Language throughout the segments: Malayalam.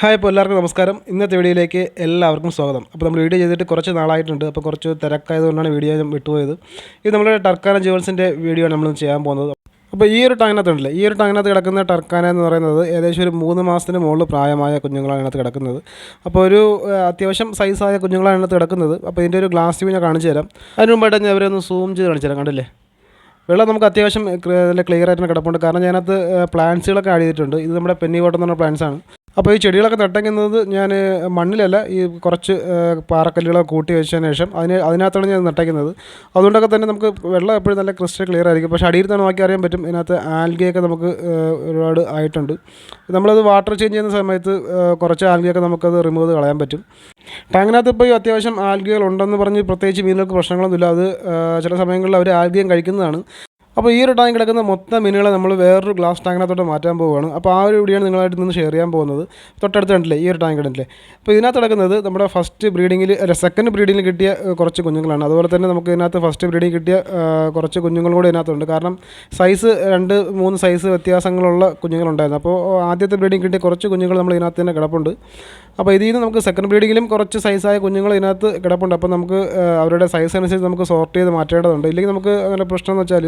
ഹായ് ഇപ്പോൾ എല്ലാവർക്കും നമസ്കാരം. ഇന്നത്തെ വീഡിയോയിലേക്ക് എല്ലാവർക്കും സ്വാഗതം. അപ്പോൾ നമ്മൾ വീഡിയോ ചെയ്തിട്ട് കുറച്ച് നാളായിട്ടുണ്ട്. അപ്പോൾ കുറച്ച് തിരക്കായതുകൊണ്ടാണ് വീഡിയോ ഞാൻ വിട്ടുപോയത്. ഇത് നമ്മുടെ ടർക്കാന ജുവൽസിന്റെ വീഡിയോ ആണ് നമ്മൾ ചെയ്യാൻ പോകുന്നത്. അപ്പോൾ ഈ ഒരു ടാങ്ങിനകത്തുണ്ടല്ലേ ഈ ഒരു ടാങ്ങിനകത്ത് കിടക്കുന്ന ടർക്കാന എന്ന് പറയുന്നത് ഏകദേശം ഒരു മൂന്ന് മാസത്തിന് മുകളിൽ പ്രായമായ കുഞ്ഞുങ്ങളാണ് അതിനകത്ത് കിടക്കുന്നത്. അപ്പോൾ ഒരു അത്യാവശ്യം സൈസായ കുഞ്ഞുങ്ങളാണ് അതിനകത്ത് കിടക്കുന്നത്. അപ്പോൾ ഇതിന്റെ ഒരു ഗ്ലാസ് വ്യൂ ഞാൻ കാണിച്ചു തരാം. അതിന് മുമ്പായിട്ട് ഞാൻ അവരെ ഒന്ന് സൂം ചെയ്ത് കാണിച്ചു തരാം. കണ്ടില്ലേ? വെള്ളം നമുക്ക് അത്യാവശ്യം നല്ല ക്ലിയർ ആയിട്ട് കിടപ്പുണ്ട്. കാരണം ഞാനത് പ്ലാന്റ്സുകളൊക്കെ ആഡ് ചെയ്തിട്ടുണ്ട്. ഇത് നമ്മുടെ പെന്നി കോട്ടം എന്ന് പറഞ്ഞ പ്ലാന്റ്സ് ആണ്. അപ്പോൾ ഈ ചെടികളൊക്കെ നട്ടയ്ക്കുന്നത് ഞാൻ മണ്ണിലല്ല ഈ കുറച്ച് പാറക്കല്ലുകളൊക്കെ കൂട്ടി വെച്ചതിന് ശേഷം അതിന് അതിനകത്താണ് ഞാൻ നട്ടയ്ക്കുന്നത് അതുകൊണ്ടൊക്കെ തന്നെ നമുക്ക് വെള്ളം എപ്പോഴും നല്ല ക്രിസ്റ്റൽ ക്ലിയർ ആയിരിക്കും. പക്ഷേ അടിയിൽ തന്നെ നോക്കി അറിയാൻ പറ്റും ഇതിനകത്ത് ആൽഗയൊക്കെ നമുക്ക് ഒരുപാട് ആയിട്ടുണ്ട്. നമ്മളത് വാട്ടർ ചേഞ്ച് ചെയ്യുന്ന സമയത്ത് കുറച്ച് ആൽഗയൊക്കെ നമുക്കത് റിമൂവ് ചെയ്ത് കളയാൻ പറ്റും. ടാങ്കിനകത്ത് ഇപ്പോൾ ഈ അത്യാവശ്യം ആൽഗകൾ ഉണ്ടെന്ന് പറഞ്ഞ് പ്രത്യേകിച്ച് മീനുകൾക്ക് പ്രശ്നങ്ങളൊന്നുമില്ല. അത് ചില സമയങ്ങളിൽ അവർ ആൽഗയും കഴിക്കുന്നതാണ്. അപ്പോൾ ഈ ഒരു ടാങ്ക് കിടക്കുന്ന മൊത്തം മീനുകളെ നമ്മൾ വേറൊരു ഗ്ലാസ് ടാങ്കിനകത്തോട്ട് മാറ്റാൻ പോവുകയാണ്. അപ്പോൾ ആ ഒരു വീഡിയോ നിങ്ങളായിട്ട് നിന്ന് ഷെയർ ചെയ്യാൻ പോകുന്നത്. തൊട്ടടുത്ത് കണ്ടില്ലേ ഈ ഒരു ടാങ്ക് കണ്ടില്ലേ അപ്പോൾ ഇതിനകത്ത് കിടക്കുന്നത് നമ്മുടെ ഫസ്റ്റ് ബ്രീഡിങ്ങിൽ അല്ല സെക്കൻഡ് ബ്രീഡിങ്ങിൽ കിട്ടിയ കുറച്ച് കുഞ്ഞുങ്ങളാണ്. അതുപോലെ തന്നെ നമുക്ക് ഇതിനകത്ത് ഫസ്റ്റ് ബ്രീഡിങ് കിട്ടിയ കുറച്ച് കുഞ്ഞുങ്ങൾ കൂടി ഇതിനകത്തുണ്ട്. കാരണം സൈസ് രണ്ട് മൂന്ന് സൈസ് വ്യത്യാസങ്ങളുള്ള കുഞ്ഞുങ്ങളുണ്ടായിരുന്നു. അപ്പോൾ ആദ്യത്തെ ബ്രീഡിങ് കിട്ടിയ കുറച്ച് കുഞ്ഞുങ്ങൾ നമ്മൾ ഇതിനകത്ത് തന്നെ കിടപ്പുണ്ട്. അപ്പോൾ ഇതിൽ നിന്ന് നമുക്ക് സെക്കൻഡ് ബ്രീഡിങ്ങിലും കുറച്ച് സൈസായ കുഞ്ഞുങ്ങൾ ഇതിനകത്ത് കിടപ്പുണ്ട്. അപ്പോൾ നമുക്ക് അവരുടെ സൈസ് അനുസരിച്ച് നമുക്ക് സോർട്ട് ചെയ്ത് മാറ്റേണ്ടതുണ്ട്. ഇല്ലെങ്കിൽ നമുക്ക് അങ്ങനെ പ്രശ്നം എന്ന് വെച്ചാൽ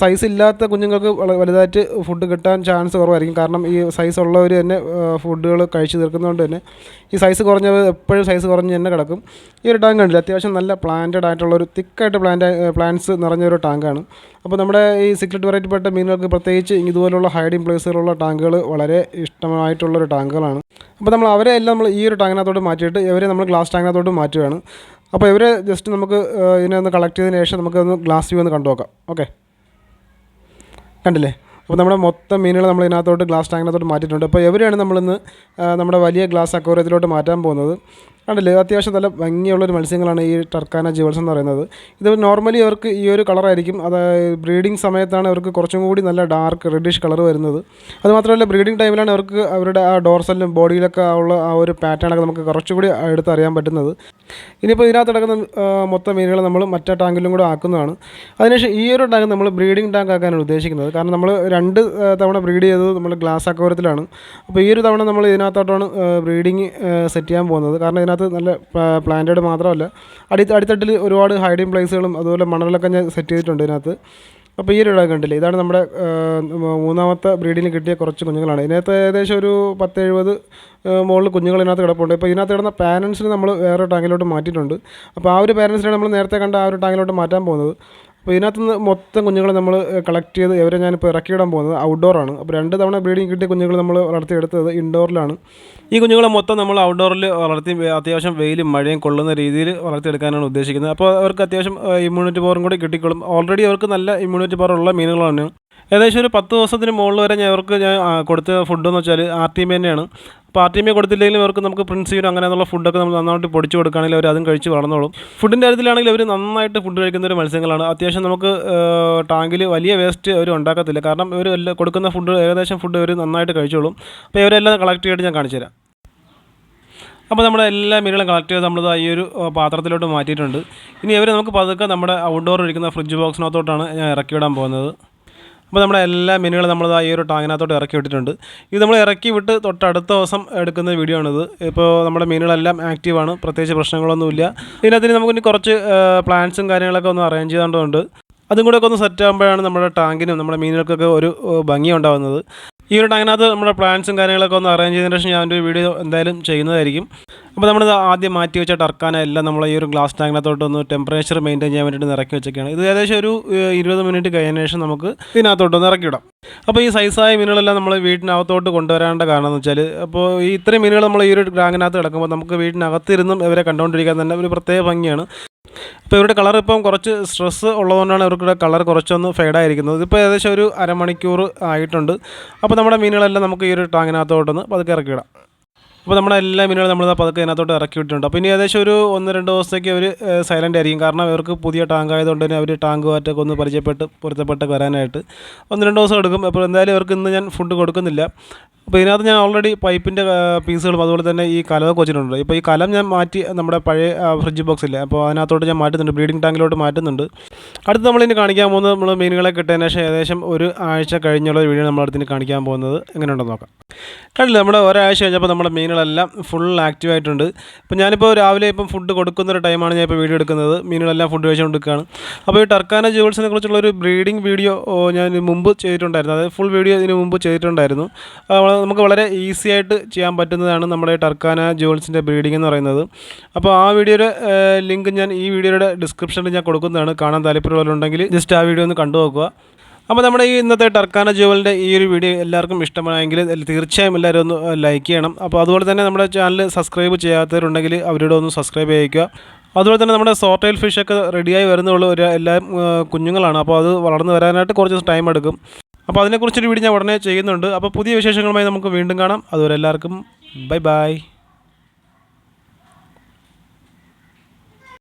സൈസ് ഇല്ലാത്ത കുഞ്ഞുങ്ങൾക്ക് വലുതായിട്ട് ഫുഡ് കിട്ടാൻ ചാൻസ് കുറവായിരിക്കും. കാരണം ഈ സൈസ് ഉള്ളവർ തന്നെ ഫുഡുകൾ കഴിച്ചു തീർക്കുന്നതുകൊണ്ട് തന്നെ ഈ സൈസ് കുറഞ്ഞത് എപ്പോഴും സൈസ് കുറഞ്ഞ് തന്നെ കിടക്കും. ഈ ഒരു ടാങ്ക് കണ്ടില്ല? അത്യാവശ്യം നല്ല പ്ലാന്റഡ് ആയിട്ടുള്ള ഒരു തിക്കായിട്ട് പ്ലാന്റ് പ്ലാന്റ്സ് നിറഞ്ഞ ഒരു ടാങ്കാണ് അപ്പോൾ നമ്മുടെ ഈ സിക്രറ്റ് വെറൈറ്റിപ്പെട്ട മീനുകൾക്ക് പ്രത്യേകിച്ച് ഇതുപോലുള്ള ഹൈഡിങ് പ്ലേസുകളുള്ള ടാങ്കുകൾ വളരെ ഇഷ്ടമായിട്ടുള്ളൊരു ടാങ്കുകളാണ് അപ്പോൾ നമ്മൾ അവരെ എല്ലാം നമ്മൾ ഈ ഒരു ടാങ്കിനകത്തോട്ട് മാറ്റിയിട്ട് ഇവരെ നമ്മൾ ഗ്ലാസ് ടാങ്കിനകത്തോട്ട് മാറ്റുകയാണ്. അപ്പോൾ ഇവരെ ജസ്റ്റ് നമുക്ക് ഇതിനെ ഒന്ന് കളക്ട് ചെയ്തതിന് ശേഷം നമുക്കൊന്ന് ഗ്ലാസ് വ്യൂ ഒന്ന് കണ്ടു നോക്കാം. ഓക്കെ കണ്ടില്ലേ? അപ്പോൾ നമ്മുടെ മൊത്തം മീനുകൾ നമ്മൾ ഇതിനകത്തോട്ട് ഗ്ലാസ് ടാങ്കിനകത്തോട്ട് മാറ്റിയിട്ടുണ്ട്. അപ്പോൾ എവരെയാണ് നമ്മളിന്ന് നമ്മുടെ വലിയ ഗ്ലാസ് അക്വോറിയത്തിലോട്ട് മാറ്റാൻ പോകുന്നത്? കണ്ടില്ലേ? അത്യാവശ്യം നല്ല ഭംഗിയുള്ളൊരു മത്സ്യങ്ങളാണ് ഈ ടർക്കാന ജുവൽസ് എന്ന് പറയുന്നത്. ഇത് നോർമലി അവർക്ക് ഈ ഒരു കളറായിരിക്കും അതായത് ബ്രീഡിംഗ് സമയത്താണ് അവർക്ക് കുറച്ചും കൂടി നല്ല ഡാർക്ക് റെഡിഷ് കളർ വരുന്നത്. അതുമാത്രമല്ല ബ്രീഡിംഗ് ടൈമിലാണ് അവർക്ക് അവരുടെ ആ ഡോർസലിലും ബോഡിയിലൊക്കെ ഉള്ള ആ ഒരു പാറ്റേണൊക്കെ നമുക്ക് കുറച്ചുകൂടി എടുത്തറിയാൻ പറ്റുന്നത്. ഇനിയിപ്പോൾ ഇതിനകത്ത് കിടക്കുന്ന മൊത്തം മീനുകൾ നമ്മൾ മറ്റേ ടാങ്കിലും കൂടെ ആക്കുന്നതാണ്. അതിനുശേഷം ഈ ഒരു ടാങ്ക് നമ്മൾ ബ്രീഡിംഗ് ടാങ്ക് ആക്കാനാണ് ഉദ്ദേശിക്കുന്നത്. കാരണം നമ്മൾ രണ്ട് തവണ ബ്രീഡ് ചെയ്തത് നമ്മൾ ഗ്ലാസ് അക്വരത്തിലാണ് അപ്പോൾ ഈ ഒരു തവണ നമ്മൾ ഇതിനകത്തോട്ടാണ് ബ്രീഡിങ് സെറ്റ് ചെയ്യാൻ പോകുന്നത്. കാരണം ഇതിനകത്ത് നല്ല പ്ലാന്റഡ് മാത്രമല്ല. അടി അടിത്തട്ടിൽ ഒരുപാട് ഹൈഡിങ് പ്ലേസുകളും അതുപോലെ മണലൊക്കെ ഞാൻ സെറ്റ് ചെയ്തിട്ടുണ്ട് ഇതിനകത്ത്. അപ്പോൾ ഈ ഒരു കണ്ടില്ലേ? ഇതാണ് നമ്മുടെ മൂന്നാമത്തെ ബ്രീഡിന് കിട്ടിയ കുറച്ച് കുഞ്ഞുങ്ങളാണ്. ഇതിനകത്ത് ഏകദേശം ഒരു പത്ത് എഴുപത് മുകളിൽ കുഞ്ഞുങ്ങൾ ഇതിനകത്ത് കിടപ്പുണ്ട്. ഇപ്പോൾ ഇതിനകത്ത് കിടന്ന പാരൻസിന് നമ്മൾ വേറെ ടാങ്കിലോട്ട് മാറ്റിയിട്ടുണ്ട്. അപ്പോൾ ആ ഒരു പാരൻസിനെ നമ്മൾ നേരത്തെ കണ്ട ആ ഒരു ടാങ്കിലോട്ട് മാറ്റാൻ പോകുന്നത്. അപ്പോൾ ഇതിനകത്ത് നിന്ന് മൊത്തം കുഞ്ഞുങ്ങളെ നമ്മൾ കളക്ട് ചെയ്ത് ഇവരെ ഞാനിപ്പോൾ ഇറക്കിയിടാൻ പോകുന്നത് ഔട്ട്ഡോറാണ് അപ്പോൾ രണ്ട് തവണ ബ്രീഡിങ് കിട്ടിയ കുഞ്ഞുങ്ങൾ നമ്മൾ വളർത്തിയെടുത്തത് ഇൻഡോറിലാണ് ഈ കുഞ്ഞുങ്ങളെ മൊത്തം നമ്മൾ ഔട്ട്ഡോറിൽ വളർത്തി അത്യാവശ്യം വെയിലും മഴയും കൊള്ളുന്ന രീതിയിൽ വളർത്തിയെടുക്കാനാണ് ഉദ്ദേശിക്കുന്നത്. അപ്പോൾ അവർക്ക് അത്യാവശ്യം ഇമ്മ്യൂണിറ്റി പവറും കൂടി കിട്ടിക്കോളും. ഓൾറെഡി അവർക്ക് നല്ല ഇമ്മ്യൂണിറ്റി പവർ ഉള്ള മീനുകളാണ് ഏകദേശം ഒരു പത്ത് ദിവസത്തിന് മുകളിൽ വരെ ഞാൻ അവർക്ക് ഞാൻ കൊടുത്ത ഫുഡ് എന്ന് വെച്ചാൽ ആർ ടി എം എം കൊടുത്തില്ലെങ്കിലും അവർക്ക് നമുക്ക് പ്രിൻസീനും അങ്ങനെയുള്ള ഫുഡൊക്കെ നമ്മൾ നന്നായിട്ട് പൊടിച്ച് കൊടുക്കുകയാണെങ്കിൽ അവർ അതും കഴിച്ച് വളർന്നോളും. ഫുഡിന്റെ കാര്യത്തിലാണെങ്കിൽ അവർ നന്നായിട്ട് ഫുഡ് കഴിക്കുന്ന ഒരു മത്സ്യങ്ങളാണ്. അത്യാവശ്യം നമുക്ക് ടാങ്കിൽ വലിയ വേസ്റ്റ് അവർ ഉണ്ടാക്കത്തില്ല. കാരണം ഇവർ കൊടുക്കുന്ന ഫുഡ് ഏകദേശം ഫുഡ് അവർ നന്നായിട്ട് കഴിച്ചോളും. അപ്പോൾ ഇവരെല്ലാം കളക്ട് ചെയ്തിട്ട് ഞാൻ കാണിച്ചു തരാം അപ്പോൾ നമ്മുടെ എല്ലാ മീനുകളും കളക്ട് ചെയ്ത് നമ്മൾ ഈ ഒരു പാത്രത്തിലോട്ട് മാറ്റിയിട്ടുണ്ട്. ഇനി ഇവർ നമുക്ക് പതുക്കെ നമ്മുടെ ഔട്ട്ഡോർ ഇരിക്കുന്ന ഫ്രിഡ്ജ് ബോക്സിനകത്തോട്ടാണ് ഞാൻ ഇറക്കി വിടാൻ പോകുന്നത്. അപ്പോൾ നമ്മുടെ എല്ലാ മീനുകളും നമ്മൾ ഈ ഒരു ടാങ്ങിനകത്തോട്ട് ഇറക്കി വിട്ടിട്ടുണ്ട്. ഇത് നമ്മൾ ഇറക്കി വിട്ട് തൊട്ടടുത്ത ദിവസം എടുക്കുന്ന വീഡിയോ ആണിത്. ഇപ്പോൾ നമ്മുടെ മീനുകളെല്ലാം ആക്റ്റീവാണ് പ്രത്യേകിച്ച് പ്രശ്നങ്ങളൊന്നുമില്ല ഇതിനകത്ത് നമുക്ക് ഇനി കുറച്ച് പ്ലാൻസും കാര്യങ്ങളൊക്കെ ഒന്ന് അറേഞ്ച് ചെയ്തുകൊണ്ടുണ്ട് അതും കൂടെ ഒക്കെ ഒന്ന് സെറ്റ് ആകുമ്പോഴാണ് നമ്മുടെ ടാങ്കിനും നമ്മുടെ മീനുകൾക്കൊക്കെ ഒരു ഭംഗി ഉണ്ടാകുന്നത് ഈ ഒരു ടാങ്കിനകത്ത് നമ്മുടെ പ്ലാൻസും കാര്യങ്ങളൊക്കെ ഒന്ന് അറേഞ്ച് ചെയ്തതിന് ശേഷം ഞാൻ ഒരു വീഡിയോ എന്തായാലും ചെയ്യുന്നതായിരിക്കും. അപ്പോൾ നമ്മൾ ആദ്യം മാറ്റി വെച്ച ടർക്കാന എല്ലാം നമ്മൾ ഈ ഒരു ഗ്ലാസ് ടാങ്കിനകത്തോട്ട് ഒന്ന് ടെമ്പറേച്ചർ മെയിന്റെയിൻ ചെയ്യാൻ വേണ്ടിയിട്ട് ഇറക്കി വെച്ചൊക്കെയാണ് ഇത് ഏകദേശം ഒരു ഇരുപത് മിനിറ്റ് കഴിഞ്ഞ ശേഷം നമുക്ക് ഇതിനകത്തോട്ട് ഒന്ന് ഇറക്കി വിടാം. അപ്പോൾ ഈ സൈസായ മീനുകളെല്ലാം നമ്മൾ വീട്ടിനകത്തോട്ട് കൊണ്ടുവരേണ്ട കാരണം എന്ന് വെച്ചാൽ അപ്പോൾ ഈ ഇത്രയും മീനുകൾ നമ്മൾ ഈ ഒരു ടാങ്കിനകത്ത് കിടക്കുമ്പോൾ നമുക്ക് വീട്ടിനകത്തിരുന്നും ഇവരെ കണ്ടുകൊണ്ടിരിക്കാൻ തന്നെ ഒരു പ്രത്യേക ഭംഗിയാണ്. അപ്പോൾ ഇവരുടെ കളർ ഇപ്പം കുറച്ച് സ്ട്രെസ്സ് ഉള്ളതുകൊണ്ടാണ് ഇവരുടെ കളർ കുറച്ചൊന്ന് ഫെയ്ഡായിരിക്കുന്നത് ഇപ്പോൾ ഏകദേശം ഒരു അരമണിക്കൂർ ആയിട്ടുണ്ട്. അപ്പോൾ നമ്മുടെ മീനുകളെല്ലാം നമുക്ക് ഈ ഒരു ടാങ്ങിനകത്തോട്ടൊന്ന് പതുക്കെ ഇറക്കി വിടാം. അപ്പോൾ നമ്മുടെ എല്ലാ മീനുകളും നമ്മൾ പതുക്കെ ഇതിനകത്തോട്ട് ഇറക്കി വിട്ടിട്ടുണ്ട്. അപ്പോൾ ഇനി ഏകദേശം ഒരു ഒന്ന് രണ്ട് ദിവസത്തേക്ക് അവർ സൈലന്റ് ആയിരിക്കും. കാരണം അവർക്ക് പുതിയ ടാങ്ക് ആയതുകൊണ്ട് തന്നെ അവർ ടാങ്കുമായിട്ടൊക്കെ ഒന്ന് പരിചയപ്പെട്ട് പൊരുത്തപ്പെട്ടൊക്കെ വരാനായിട്ട് ഒന്ന് രണ്ട് ദിവസം എടുക്കും. അപ്പോൾ എന്തായാലും അവർക്ക് ഇന്ന് ഞാൻ ഫുഡ് കൊടുക്കുന്നില്ല. അപ്പോൾ ഇതിനകത്ത് ഞാൻ ഓൾറെഡി പൈപ്പിന്റെ പീസുകളും അതുപോലെ തന്നെ ഈ കലമൊക്കെ വെച്ചിട്ടുണ്ട്. ഇപ്പോൾ ഈ കലം ഞാൻ മാറ്റി നമ്മുടെ പഴയ ഫ്രിഡ്ജ് ബോക്സില്ലേ അപ്പോൾ അതിനകത്തോട്ട് ഞാൻ മാറ്റുന്നുണ്ട്. ബ്രീഡിംഗ് ടാങ്കിലോട്ട് മാറ്റുന്നുണ്ട്. അടുത്ത് നമ്മളിനി കാണിക്കാൻ പോകുന്നത് നമ്മൾ മീനുകളെ കിട്ടിയതിന് ശേഷം ഏകദേശം ഒരു ആഴ്ച കഴിഞ്ഞുള്ള ഒരു വീഡിയോ നമ്മളടുത്തിന് കാണിക്കാൻ പോകുന്നത്. എങ്ങനെയുണ്ടെന്ന് നോക്കാം. കണ്ടില്ല? നമ്മുടെ ഒരാഴ്ച കഴിഞ്ഞപ്പോൾ നമ്മുടെ മീനുകളെല്ലാം ഫുൾ ആക്റ്റീവ് ആയിട്ടുണ്ട്. ഇപ്പോൾ ഞാനിപ്പോൾ രാവിലെ ഇപ്പം ഫുഡ് കൊടുക്കുന്ന ഒരു ടൈമാണ് ഞാൻ ഇപ്പോൾ വീഡിയോ എടുക്കുന്നത്. മീനുകളെല്ലാം ഫുഡ് കഴിച്ചുകൊണ്ടിരിക്കുകയാണ് അപ്പോൾ ഈ ടർക്കാന ജുവൽസിനെ കുറിച്ചുള്ള ഒരു ബ്രീഡിംഗ് വീഡിയോ ഞാൻ മുമ്പ് ചെയ്തിട്ടുണ്ടായിരുന്നു. അതായത് ഫുൾ വീഡിയോ ഇതിന് മുമ്പ് ചെയ്തിട്ടുണ്ടായിരുന്നു. നമുക്ക് വളരെ ഈസി ആയിട്ട് ചെയ്യാൻ പറ്റുന്നതാണ് നമ്മുടെ ടർക്കാന ജുവൽസിന്റെ ബ്രീഡിംഗ് എന്ന് പറയുന്നത്. അപ്പോൾ ആ വീഡിയോയുടെ ലിങ്ക് ഞാൻ ഈ വീഡിയോയുടെ ഡിസ്ക്രിപ്ഷനിൽ ഞാൻ കൊടുക്കുന്നതാണ്. കാണാൻ താല്പര്യമുള്ളവരുണ്ടെങ്കിൽ ജസ്റ്റ് ആ വീഡിയോ ഒന്ന് കണ്ടു നോക്കുക അപ്പോൾ നമ്മുടെ ഈ ഇന്നത്തെ ടർക്കാന ജുവലിന്റെ ഈ ഒരു വീഡിയോ എല്ലാവർക്കും ഇഷ്ടമായെങ്കിൽ തീർച്ചയായും എല്ലാവരും ഒന്ന് ലൈക്ക് ചെയ്യണം. അപ്പോൾ അതുപോലെ തന്നെ നമ്മുടെ ചാനൽ സബ്സ്ക്രൈബ് ചെയ്യാത്തവരുണ്ടെങ്കിൽ അവരോട് ഒന്ന് സബ്സ്ക്രൈബ് ചെയ്യിക്കുക. അതുപോലെ തന്നെ നമ്മുടെ സോർട്ടൈൽ ഫിഷൊക്കെ റെഡിയായി വരുന്നുള്ളൂ. ഒരു എല്ലാ കുഞ്ഞുങ്ങളാണ്. അപ്പോൾ അത് വളർന്നു വരാനായിട്ട് കുറച്ച് ടൈം എടുക്കും. അപ്പോൾ അതിനെക്കുറിച്ചൊരു വീഡിയോ ഞാൻ ഉടനെ ചെയ്യുന്നുണ്ട്. അപ്പോൾ പുതിയ വിശേഷങ്ങളുമായി നമുക്ക് വീണ്ടും കാണാം. അതുവരെ എല്ലാവർക്കും ബൈ ബൈ